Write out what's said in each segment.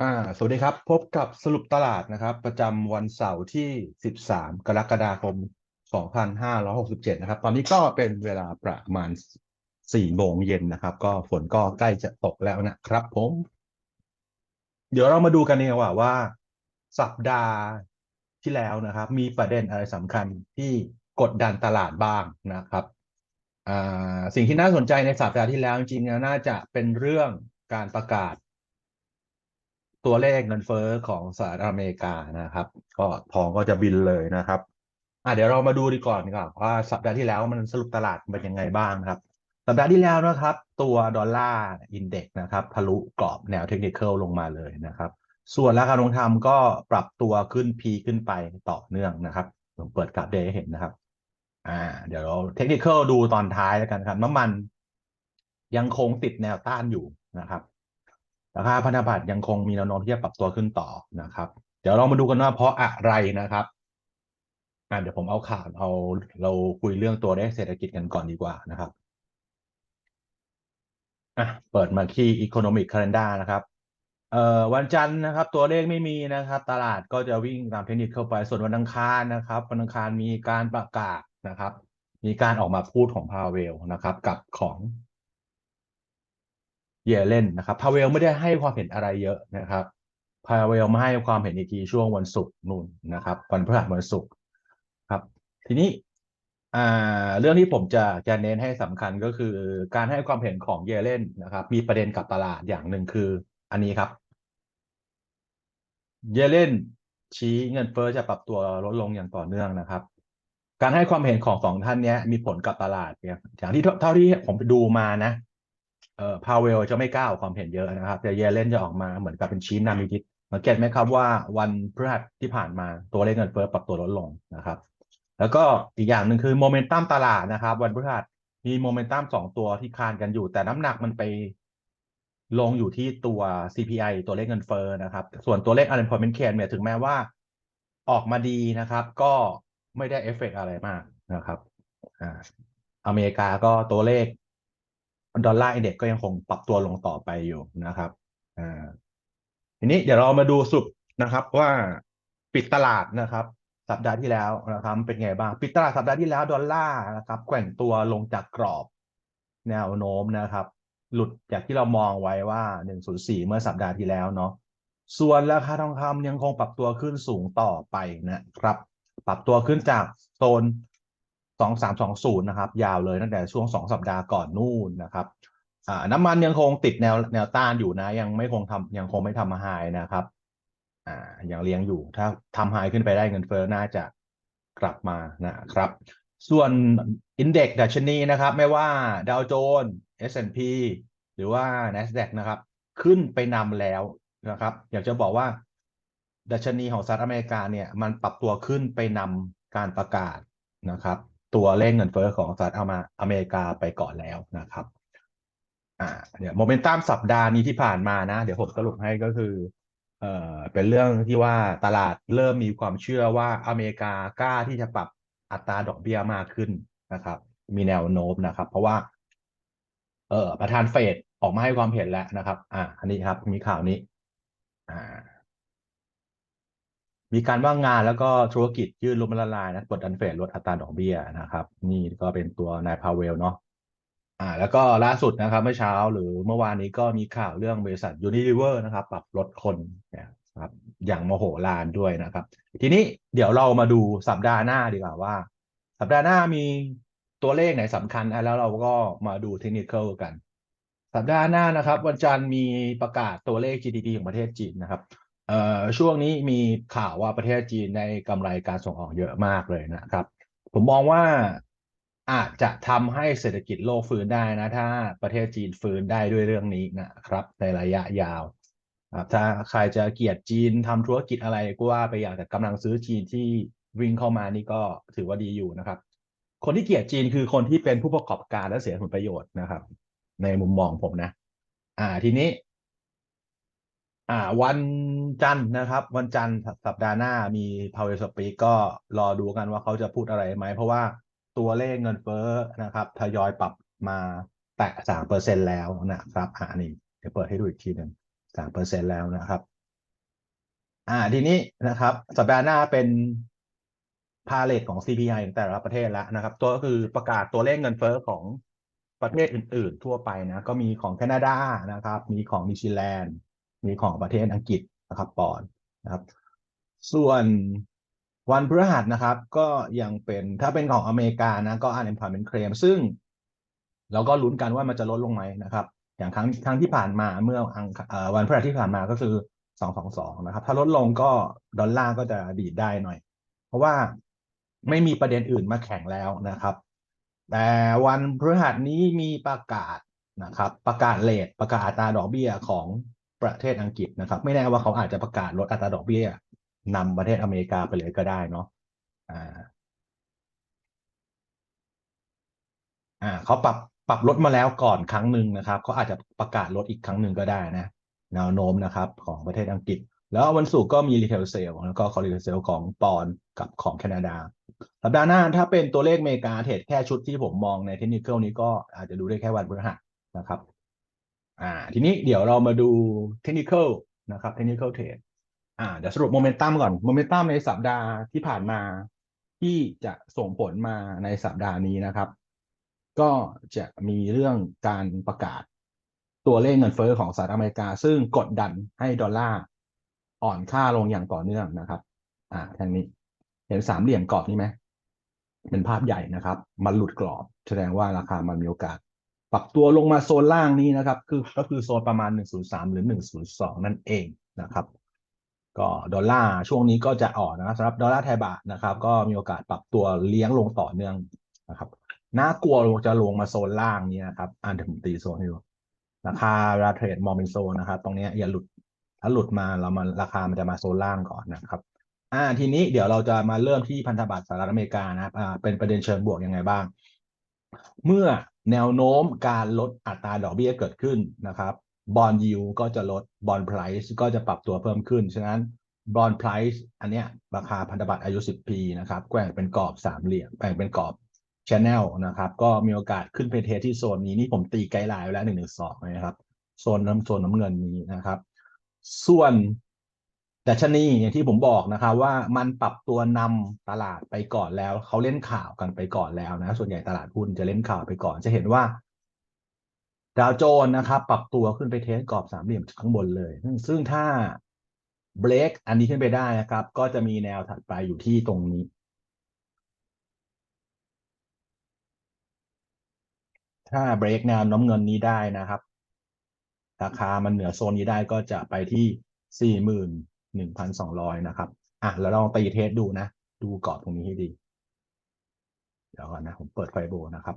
อ่า สวัสดีครับ พบกับสรุปตลาดนะครับ ประจำวันเสาร์ที่ 13 กรกฎาคม 2567 นะครับ ตอนนี้ก็เป็นเวลาประมาณ 4 โมงเย็นนะครับ ก็ฝนก็ใกล้จะตกแล้วนะครับผม เดี๋ยวเรามาดูกันดีกว่าว่า สัปดาห์ที่แล้วนะครับ มีประเด็นอะไรสำคัญที่กดดันตลาดบ้างนะครับอ่าสิ่งที่น่าสนใจในสัปดาห์ที่แล้วจริงๆน่าจะเป็นเรื่องการประกาศ ตัวเลขเงินเฟ้อของสหรัฐอเมริกานะครับ ก็ทองก็จะบินเลยนะครับอะเดี๋ยวเรามาดูดีก่อนดีกว่าว่าสัปดาห์ที่แล้วมันสรุปตลาดเป็นยังไงบ้างครับ สัปดาห์ที่แล้วนะครับ ตัวดอลลาร์อินเด็กซ์นะครับ ทะลุกรอบแนวเทคนิคลงมาเลยนะครับ ส่วนราคาทองคำก็ปรับตัวขึ้นพีขึ้นไปต่อเนื่องนะครับผมเปิดกราฟเดย์ให้เห็นนะครับ อ่า เดี๋ยวเราเทคนิคดูตอนท้ายแล้วกันครับ น้ำมันยังคงติดแนวต้านอยู่นะครับ ราคาพันธบัตรยังคงมีแนวโน้มที่จะปรับตัวขึ้นต่อนะครับ เดี๋ยวเรามาดูกันว่าเพราะอะไรนะครับอ่าเดี๋ยวผมเอาข่าวเอาเราคุยเรื่องตัวเลขเศรษฐกิจกันก่อนดีกว่านะครับอะเปิดมาที่ Economic Calendar นะครับเอ่อวันจันทร์นะครับ ตัวเลขไม่มีนะครับ ตลาดก็จะวิ่งตามเทคนิคเข้าไปส่วนวันอังคารนะครับวันอังคารมีการประกาศนะครับ มีการออกมาพูดของพาเวลนะครับ กับของ เยเลนนะครับพาเวลไม่ได้ให้ความเห็นอะไรเยอะนะครับพาเวลมาให้ความเห็นอีกทีช่วงวันศุกร์นู่นนะครับ วันพฤหัสวันศุกร์ครับ ทีนี้เรื่องที่ผมจะจะเน้นให้สำคัญก็คือการให้ความเห็นของเยเลนนะครับ มีประเด็นกับตลาดอย่างหนึ่งคือ อันนี้ครับ เยเลนชี้เงินเฟ้อจะปรับตัวลดลงอย่างต่อเนื่องนะครับ การให้ความเห็นของสองท่านนี้มีผลกับตลาดเนี่ยอย่างที่เท่าที่ผมดูมานะ เอ่อพาเวลจะไม่กล้าออกความเห็นเยอะนะครับ แต่เยเลนจะออกมาเหมือนกับเป็นชี้นำนิดสังเกตไหมครับว่าวันพฤหัสที่ผ่านมาตัวเลขเงินเฟ้อปรับตัวลดลงนะครับ แล้วก็อีกอย่างหนึ่งคือโมเมนตัมตลาดนะครับ วันพฤหัสมีโมเมนตัมสองตัวที่คานกันอยู่ แต่น้ำหนักมันไปลงอยู่ที่ตัว CPI ตัวเลขเงินเฟ้อนะครับ ส่วนตัวเลข unemployment claim เนี่ยถึงแม้ว่าออกมาดีนะครับ ก็ไม่ได้เอฟเฟกอะไรมากนะครับอ่าอเมริกาก็ตัวเลข ดอลลาร์อินเด็กก็ยังคงปรับตัวลงต่อไปอยู่นะครับอ่าทีนี้เดี๋ยวเรามาดูสรุปนะครับว่าปิดตลาดนะครับ สัปดาห์ที่แล้วนะครับ เป็นไงบ้างปิดตลาดสัปดาห์ที่แล้วดอลลาร์นะครับแกว่งตัวลงจากกรอบแนวโน้มนะครับ หลุดจากที่เรามองไว้ว่า 104 เมื่อสัปดาห์ที่แล้วเนาะส่วนราคาทองคำยังคงปรับตัวขึ้นสูงต่อไปนะครับ ปรับตัวขึ้นจากโซน 2320 นะครับ ยาวเลยตั้งแต่ช่วง 2 สัปดาห์ก่อนนู่นนะครับน้ำมันยังคงติดแนวแนวต้านอยู่นะ ยังไม่คงทำยังคงไม่ทำมาไฮนะครับอ่ายังเลี้ยงอยู่ถ้าทำไฮขึ้นไปได้เงินเฟ้อน่าจะกลับมานะครับ ส่วนอินเด็กซ์ดัชนีนะครับ ไม่ว่าดาวโจนส์ S&P หรือว่า NASDAQ นะครับ ขึ้นไปนำแล้วนะครับ อยากจะบอกว่า ดัชนีของสหรัฐอเมริกาเนี่ย มันปรับตัวขึ้นไปนำการประกาศนะครับ ตัวเลขเงินเฟ้อของสหรัฐอเมริกาไปก่อนแล้วนะครับอ่าเนี่ยโมเมนตัมสัปดาห์นี้ที่ผ่านมานะ เดี๋ยวผมสรุปให้ก็คือเอ่อเป็นเรื่องที่ว่าตลาดเริ่มมีความเชื่อว่าอเมริกากล้าที่จะปรับอัตราดอกเบี้ยมากขึ้นนะครับ มีแนวโน้มนะครับ เพราะว่า เอ่อประธานเฟดออกมาให้ความเห็นแล้วนะครับ อ่า อันนี้ครับมีข่าวนี้ อ่า มีการว่างงานแล้วก็ธุรกิจยืดล้มละลายนะกดดันเฟดลดอัตราดอกเบี้ยนะครับ นี่ก็เป็นตัวนายพาเวลเนาะอ่า แล้วก็ล่าสุดนะครับเมื่อเช้าหรือเมื่อวานนี้ก็มีข่าวเรื่องบริษัท Unilever นะครับ ปรับลดคนนะครับอย่างโมโหลานด้วยนะครับ ทีนี้เดี๋ยวเรามาดูสัปดาห์หน้าดีกว่าว่า สัปดาห์หน้ามีตัวเลขไหนสำคัญแล้วเราก็มาดูเทคนิคกัน สัปดาห์หน้านะครับ วันจันทร์มีประกาศตัวเลข GDP ของประเทศจีนนะครับ ช่วงนี้มีข่าวว่าประเทศจีนได้กำไรการส่งออกเยอะมากเลยนะครับ ผมมองว่าอาจจะทำให้เศรษฐกิจโลกฟื้นได้นะ ถ้าประเทศจีนฟื้นได้ด้วยเรื่องนี้นะครับ ในระยะยาวครับถ้าใครจะเกลียดจีนทำธุรกิจอะไรก็ว่าไปอย่างแต่กำลังซื้อจีนที่วิ่งเข้ามานี่ก็ถือว่าดีอยู่นะครับ คนที่เกลียดจีนคือคนที่เป็นผู้ประกอบการและเสียผลประโยชน์นะครับ ในมุมมองผมนะ อ่าทีนี้ อ่า วันจันทร์นะครับ วันจันทร์สัปดาห์หน้ามีพาวเวอร์สปีกก็รอดูกันว่าเขาจะพูดอะไรไหม เพราะว่าตัวเลขเงินเฟ้อนะครับทยอยปรับมาแตะสามเปอร์เซ็นแล้วนะครับอ่านี่เดี๋ยวเปิดให้ดูอีกทีหนึ่งสามเปอร์เซ็นแล้วนะครับ อ่าทีนี้นะครับ สัปดาห์หน้าเป็นพาเลทของ CPI ของแต่ละประเทศแล้วนะครับ ตัวก็คือประกาศตัวเลขเงินเฟ้อของประเทศอื่น ๆ ทั่วไปนะ ก็มีของแคนาดานะครับ มีของนิวซีแลนด์ มีของประเทศอังกฤษนะครับปอนด์นะครับ ส่วนวันพฤหัสนะครับ ก็ยังเป็นถ้าเป็นของอเมริกานะก็ unemployment claim ซึ่ง เราก็ลุ้นกันว่ามันจะลดลงไหมนะครับ อย่างครั้งครั้งที่ผ่านมาเมื่ออังเอ่อวันพฤหัสที่ผ่านมาก็คือสองสองสองนะครับ ถ้าลดลงก็ดอลลาร์ก็จะดีดได้หน่อย เพราะว่าไม่มีประเด็นอื่นมาแข่งแล้วนะครับ แต่วันพฤหัสนี้มีประกาศนะครับ ประกาศเลทประกาศอัตราดอกเบี้ยของ ประเทศอังกฤษนะครับ ไม่แน่ว่าเขาอาจจะประกาศลดอัตราดอกเบี้ยนำประเทศอเมริกาไปเลยก็ได้เนาะอ่าอ่าเขาปรับปรับลดมาแล้วก่อนครั้งหนึ่งนะครับเขาอาจจะประกาศลดอีกครั้งหนึ่งก็ได้นะแนวโน้มนะครับของประเทศอังกฤษ แล้ววันศุกร์ก็มีรีเทลเซลแล้วก็คอรีเทลเซลของปอนด์กับของแคนาดาสัปดาห์หน้าถ้าเป็นตัวเลขอเมริกาเทรดแค่ชุดที่ผมมองในเทคนิคนี้ก็อาจจะดูได้แค่วันพฤหัสนะครับ อ่าทีนี้เดี๋ยวเรามาดูเทคนิคนะครับเทคนิคเทรดอ่าเดี๋ยวสรุปโมเมนตัมก่อนโมเมนตัมในสัปดาห์ที่ผ่านมา ที่จะส่งผลมาในสัปดาห์นี้นะครับ ก็จะมีเรื่องการประกาศตัวเลขเงินเฟ้อของสหรัฐอเมริกา ซึ่งกดดันให้ดอลลาร์อ่อนค่าลงอย่างต่อเนื่องนะครับ อ่าทางนี้เห็นสามเหลี่ยมกรอบนี้ไหมเป็นภาพใหญ่นะครับ มันหลุดกรอบ แสดงว่าราคามันมีโอกาส ปรับตัวลงมาโซนล่างนี้นะครับ คือก็คือโซนประมาณ 103 หรือ 102 นั่นเองนะครับ ก็ดอลลาร์ช่วงนี้ก็จะอ่อนนะสำหรับดอลลาร์ไทยบาทนะครับ ก็มีโอกาสปรับตัวเลี้ยงลงต่อเนื่องนะครับน่ากลัวจะลงมาโซนล่างนี้นะครับอ่านถึงตีโซนให้ดูราคาราเทรดมองเป็นโซนนะครับ ตรงนี้อย่าหลุดถ้าหลุดมาเรามันราคามันจะมาโซนล่างก่อนนะครับอ่าทีนี้เดี๋ยวเราจะมาเริ่มที่พันธบัตรสหรัฐอเมริกานะครับอ่าเป็นประเด็นเชิงบวกยังไงบ้าง เมื่อแนวโน้มการลดอัตราดอกเบี้ยเกิดขึ้นนะครับบอลยิวก็จะลดบอลไพรซ์ก็จะปรับตัวเพิ่มขึ้น ฉะนั้นบอลไพรซ์อันเนี้ยราคาพันธบัตรอายุ 10 ปีนะครับแกว่งเป็นกรอบสามเหลี่ยมแบ่งเป็นกรอบชแนลนะครับก็มีโอกาสขึ้นไปเทสที่โซนนี้นี่ผมตีไกด์ไลน์ไว้แล้วหนึ่งหนึ่งสองนะครับ โซนน้ำโซนน้ำเงินนี้นะครับ ส่วน ดัชนีอย่างที่ผมบอกนะครับว่ามันปรับตัวนำตลาดไปก่อนแล้วเขาเล่นข่าวกันไปก่อนแล้วนะ ส่วนใหญ่ตลาดหุ้นจะเล่นข่าวไปก่อนจะเห็นว่าดาวโจนส์นะครับปรับตัวขึ้นไปเทสกรอบสามเหลี่ยมข้างบนเลย ซึ่งถ้าเบรกอันนี้ขึ้นไปได้นะครับ ก็จะมีแนวถัดไปอยู่ที่ตรงนี้ ถ้าเบรกแนวน้ำเงินนี้ได้นะครับ ราคามันเหนือโซนนี้ได้ก็จะไปที่สี่หมื่น หนึ่งพันสองร้อยนะครับ อะแล้วลองตีเทสดูนะ ดูกรอบตรงนี้ให้ดี เดี๋ยวก่อนนะ ผมเปิดไฟโบนะครับ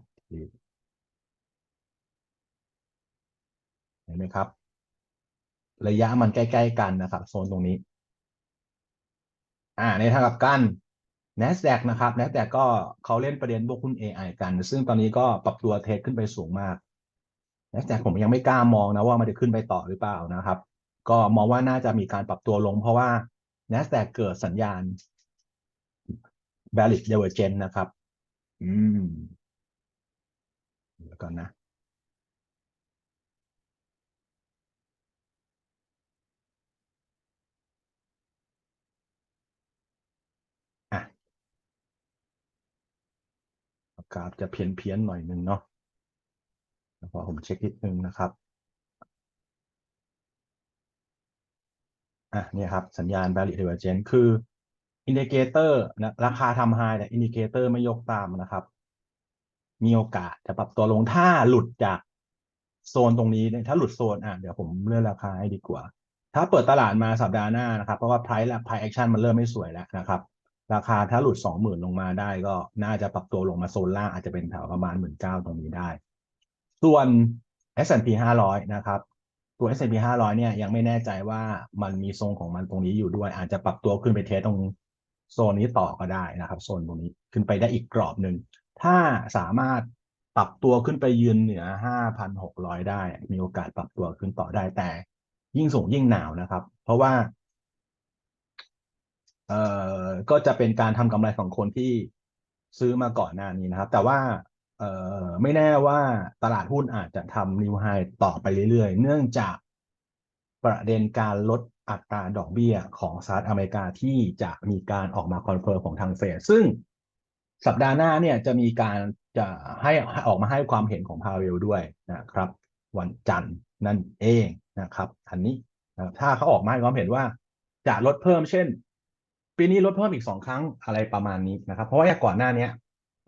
เห็นไหมครับ ระยะมันใกล้ๆกันนะครับ โซนตรงนี้ อ่าในทางกลับกัน NASDAQ นะครับ NASDAQ ก็เขาเล่นประเด็นพวกหุ้น AI กัน ซึ่งตอนนี้ก็ปรับตัวเทสขึ้นไปสูงมาก NASDAQ ผมยังไม่กล้ามองนะว่ามันจะขึ้นไปต่อหรือเปล่านะครับ ก็มองว่าน่าจะมีการปรับตัวลง เพราะว่า NASDAQ เกิดสัญญาณ bearish divergence นะครับ อืมเดี๋ยวก่อนนะอะกราฟจะเพี้ยนเพียนหน่อยนึงเนาะแล้วพอผมเช็คนิดนึงนะครับ อะเนี่ยครับสัญญาณ bearish divergence คืออินดิเคเตอร์นะราคาทำไฮแต่อินดิเคเตอร์ไม่ยกตามนะครับ มีโอกาสจะปรับตัวลงถ้าหลุดจากโซนตรงนี้ถ้าหลุดโซนอะเดี๋ยวผมเลื่อนราคาให้ดีกว่า ถ้าเปิดตลาดมาสัปดาห์หน้านะครับ เพราะว่า price และ price action มันเริ่มไม่สวยแล้วนะครับ ราคาถ้าหลุดสองหมื่นลงมาได้ ก็น่าจะปรับตัวลงมาโซนล่างอาจจะเป็นแถวประมาณหมื่นเก้าตรงนี้ได้ ส่วน S&P 500 นะครับ ตัว S&P 500 เนี่ยยังไม่แน่ใจว่ามันมีทรงของมันตรงนี้อยู่ด้วย อาจจะปรับตัวขึ้นไปเทสตรงโซนนี้ต่อก็ได้นะครับ โซนตรงนี้ขึ้นไปได้อีกกรอบหนึ่ง ถ้าสามารถปรับตัวขึ้นไปยืนเหนือ 5,600 ได้ มีโอกาสปรับตัวขึ้นต่อได้แต่ ยิ่งสูงยิ่งหนาวนะครับ เพราะว่าเอ่อก็จะเป็นการทำกำไรของคนที่ซื้อมาก่อนหน้านี้นะครับ แต่ว่า เอ่อไม่แน่ว่าตลาดหุ้นอาจจะทำนิวไฮต่อไปเรื่อยๆ เนื่องจากประเด็นการลดอัตราดอกเบี้ยของสหรัฐอเมริกาที่จะมีการออกมาคอนเฟิร์มของทางเฟดซึ่งสัปดาห์หน้าเนี่ยจะมีการจะให้ออกมาให้ความเห็นของพาเวลด้วยนะครับ วันจันทร์นั่นเองนะครับ อันนี้นะถ้าเขาออกมาให้ความเห็นว่าจะลดเพิ่มเช่น ปีนี้ลดเพิ่มอีกสองครั้งอะไรประมาณนี้นะครับ เพราะว่าก่อนหน้าเนี้ย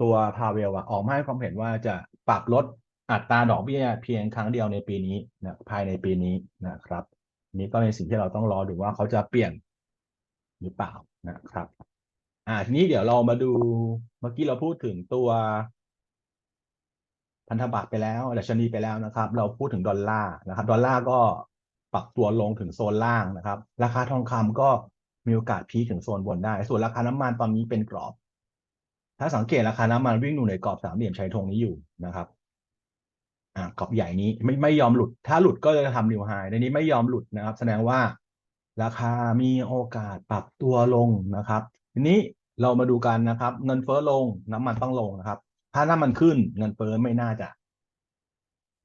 ตัวพาเวลอะออกมาให้ความเห็นว่าจะปรับลดอัตราดอกเบี้ยเพียงครั้งเดียวในปีนี้นะภายในปีนี้นะครับ นี่ก็เป็นสิ่งที่เราต้องรอดูว่าเขาจะเปลี่ยนหรือเปล่านะครับ อ่าทีนี้เดี๋ยวเรามาดูเมื่อกี้เราพูดถึงตัวพันธบัตรไปแล้วดัชนีไปแล้วนะครับ เราพูดถึงดอลลาร์นะครับ ดอลลาร์ก็ปรับตัวลงถึงโซนล่างนะครับ ราคาทองคำก็มีโอกาสพีถึงโซนบนได้ ส่วนราคาน้ำมันตอนนี้เป็นกรอบ ถ้าสังเกตราคาน้ำมันวิ่งอยู่ในกรอบสามเหลี่ยมชายธงนี้อยู่นะครับอ่ากรอบใหญ่นี้ไม่ไม่ยอมหลุด ถ้าหลุดก็จะทำนิวไฮในนี้ไม่ยอมหลุดนะครับ แสดงว่าราคามีโอกาสปรับตัวลงนะครับ ทีนี้เรามาดูกันนะครับ เงินเฟ้อลงน้ำมันต้องลงนะครับ ถ้าน้ำมันขึ้นเงินเฟ้อไม่น่าจะ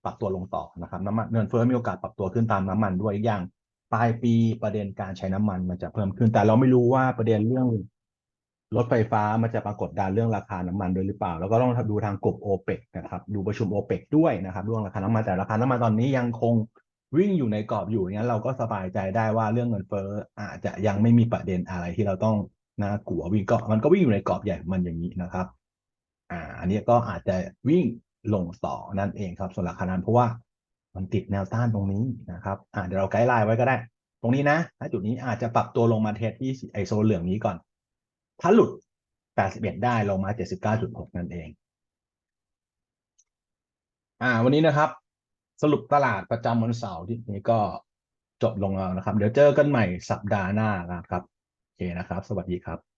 ปรับตัวลงต่อนะครับน้ำมันเงินเฟ้อมีโอกาสปรับตัวขึ้นตามน้ำมันด้วยอีกอย่างปลายปีประเด็นการใช้น้ำมันมันจะเพิ่มขึ้น แต่เราไม่รู้ว่าประเด็นเรื่อง รถไฟฟ้ามันจะปรากฏดันเรื่องราคาน้ำมันด้วยหรือเปล่า แล้วก็ต้องดูทางกลุ่มโอเปกนะครับดูประชุมโอเปกด้วยนะครับเรื่องราคาน้ำมันแต่ราคาน้ำมันตอนนี้ยังคงวิ่งอยู่ในกรอบอยู่งั้นเราก็สบายใจได้ว่าเรื่องเงินเฟ้ออาจจะยังไม่มีประเด็นอะไรที่เราต้องน่ากลัววิ่งก็มันก็วิ่งอยู่ในกรอบใหญ่มันอย่างนี้นะครับ อ่า อันนี้ก็อาจจะวิ่งลงต่อนั่นเองครับส่วนราคานั้นเพราะว่ามันติดแนวต้านตรงนี้นะครับ อ่าเดี๋ยวเราไกด์ไลน์ไว้ก็ได้ ตรงนี้นะถ้าจุดนี้อาจจะปรับตัวลงมาเทสที่ไอโซนเหลืองนี้ก่อน ถ้าหลุด 81 ได้ลงมา 79.6 นั่นเอง อ่า วันนี้นะครับ สรุปตลาดประจำวันเสาร์ที่นี้ก็จบลงแล้วนะครับ เดี๋ยวเจอกันใหม่สัปดาห์หน้านะครับ โอเคนะครับ สวัสดีครับ